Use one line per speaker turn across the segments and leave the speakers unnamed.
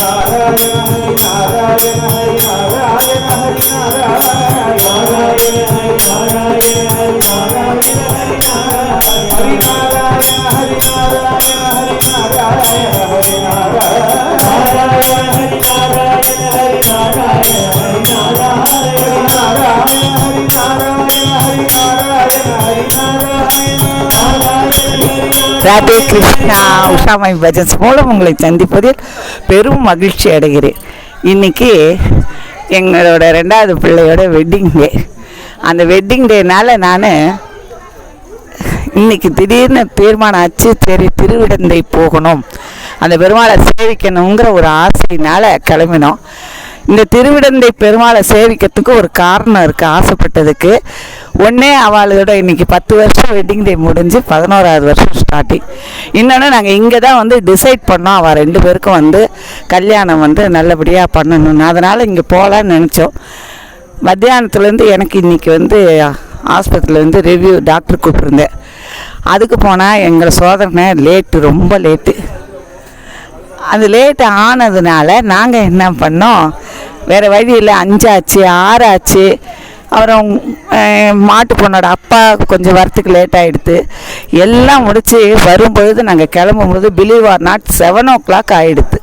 నారాయణ హరి నారాయణ హరి నారాయణ హరి నారాయణ నారాయణ హరి నారాయణ హరి నారాయణ హరి నారాయణ హరి నారాయణ హరి నారాయణ హరి నారాయణ ராதே கிருஷ்ணா உஷாமை பஜன்ஸ் மூலம் உங்களை சந்திப்பதில் பெரும் மகிழ்ச்சி அடைகிறேன். இன்னைக்கு எங்களோட ரெண்டாவது பிள்ளையோட வெட்டிங் டே அந்த வெட்டிங் டேனால் நான் இன்னைக்கு திடீர்னு தீர்மானம் ஆச்சு சரி திருவிடந்தை போகணும். அந்த பெருமாளை சேவிக்கணுங்கிற ஒரு ஆசையினால் கிளம்பினோம். இந்த திருவிடந்தை பெருமாளை சேவிக்கிறதுக்கு ஒரு காரணம் இருக்குது ஆசைப்பட்டதுக்கு. ஒன்றே அவளோட இன்னைக்கு பத்து வருஷம் வெட்டிங் டே முடிஞ்சு பதினோராவது வருஷம் ஸ்டார்டிங் இன்னொன்று நாங்கள் இங்கே தான் வந்து டிசைட் பண்ணோம் அவள் ரெண்டு பேருக்கும் வந்து கல்யாணம் வந்து நல்லபடியாக பண்ணணும்னு. அதனால் இங்கே போகலான்னு நினச்சோம். மத்தியானத்துலேருந்து எனக்கு இன்றைக்கி வந்து ஆஸ்பத்திரியிலேருந்து ரிவ்யூ டாக்டர் கூப்பிட்ருந்தேன் அதுக்கு போனால் எங்களை சோதனை லேட்டு ரொம்ப லேட்டு அது லேட்டு ஆனதுனால நாங்கள் என்ன பண்ணோம் வேறு வழி இல்லை. அஞ்சாச்சு ஆறாச்சு. அப்புறம் மாட்டு பொண்ணோட அப்பா கொஞ்சம் வரத்துக்கு லேட் ஆகிடுது எல்லாம் முடித்து வரும்பொழுது நாங்கள் கிளம்பும்போது believe or not seven o'clock ஆகிடுது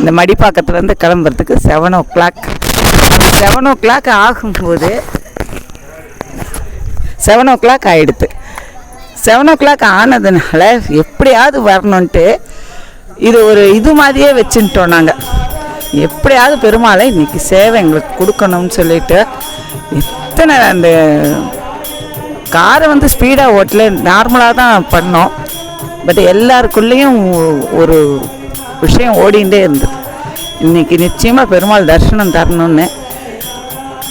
இந்த மடிப்பாக்கத்துலேருந்து கிளம்புறதுக்கு seven o'clock seven o'clock ஆகும்போது செவன் ஓ கிளாக் ஆகிடுது செவன் ஓ கிளாக் ஆனதுனால எப்படியாவது வரணுன்ட்டு இது ஒரு இது மாதிரியே வச்சுட்டோம் நாங்கள் எப்படியாவது பெருமாளை இன்றைக்கி சேவை எங்களுக்கு கொடுக்கணும்னு சொல்லிட்டு எத்தனை அந்த காரை வந்து ஸ்பீடாக ஓட்டல. நார்மலாக தான் பண்ணோம். பட் எல்லாருக்குள்ளேயும் ஒரு விஷயம் ஓடிகிட்டே இருந்தது. இன்னைக்கு நிச்சயமாக பெருமாள் தரிசனம் தரணும்னு.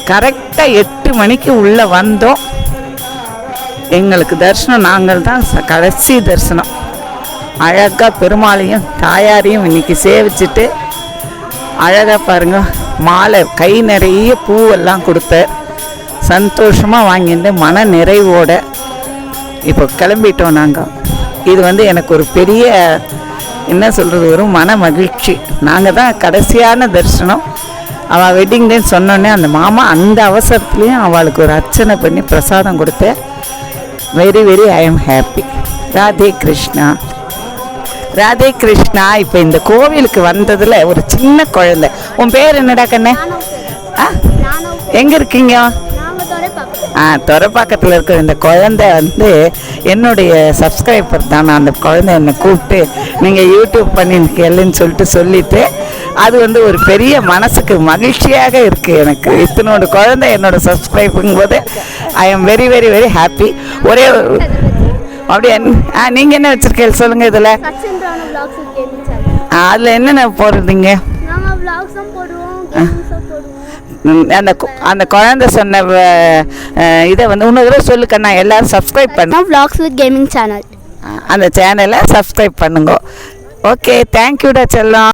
கரெக்டாக எட்டு மணிக்கு உள்ளே வந்தோம். எங்களுக்கு தரிசனம் நாங்கள் தான் கடைசி தரிசனம். அழகாக பெருமாளையும் தாயாரையும் இன்னைக்கு சேவிச்சுட்டு அழகாக பாருங்க. மாலை கை நிறைய பூவெல்லாம் கொடுத்த சந்தோஷமாக வாங்கிட்டு மன நிறைவோட இப்போ கிளம்பிட்டோம் நாங்கள் இது வந்து எனக்கு ஒரு பெரிய என்ன சொல்கிறது ஒரு மன மகிழ்ச்சி. நாங்கள் தான் கடைசியான தரிசனம். அவள் வெட்டிங் டேன்னு சொன்னோன்னே அந்த மாமா அந்த அவசரத்துலேயும் அவளுக்கு ஒரு அர்ச்சனை பண்ணி பிரசாதம் கொடுத்த very very I am happy Radhe Krishna. Radhe Krishna இப்போ இந்த கோவிலுக்கு வந்ததில் ஒரு சின்ன குழந்தை. உன் பேர் என்னடா கண்ணே? ஆ?
எங்கே
இருக்கீங்க? ஆ துறப்பாக்கத்தில் இருக்கிற இந்த குழந்தை வந்து என்னுடைய சப்ஸ்கிரைபர் தான். நான் அந்த குழந்தை என்னை கூப்பிட்டு நீங்கள் யூடியூப் பண்ணிருக்கேன்னு சொல்லிட்டு சொல்லிட்டு அது வந்து ஒரு பெரிய மனசுக்கு மகிழ்ச்சியாக இருக்குது எனக்கு. இத்தனோட குழந்தை என்னோட சப்ஸ்கிரைபுங்கும் போது I am very very very happy ஒரே அப்படியே ஆ நீங்கள் என்ன வச்சுருக்கீங்க? சொல்லுங்கள் இதில். அதில் என்னென்ன போடுறீங்க? அந்த அந்த குழந்தை சொன்ன இதை வந்து இன்னொரு தடவை சொல்லுக்கண்ணா எல்லாரும் சப்ஸ்கிரைப் பண்ண.
vlogs with கேமிங் சேனல்
அந்த சேனலை சப்ஸ்கிரைப் பண்ணுங்க. ஓகே தேங்க்யூடா செல்லம்.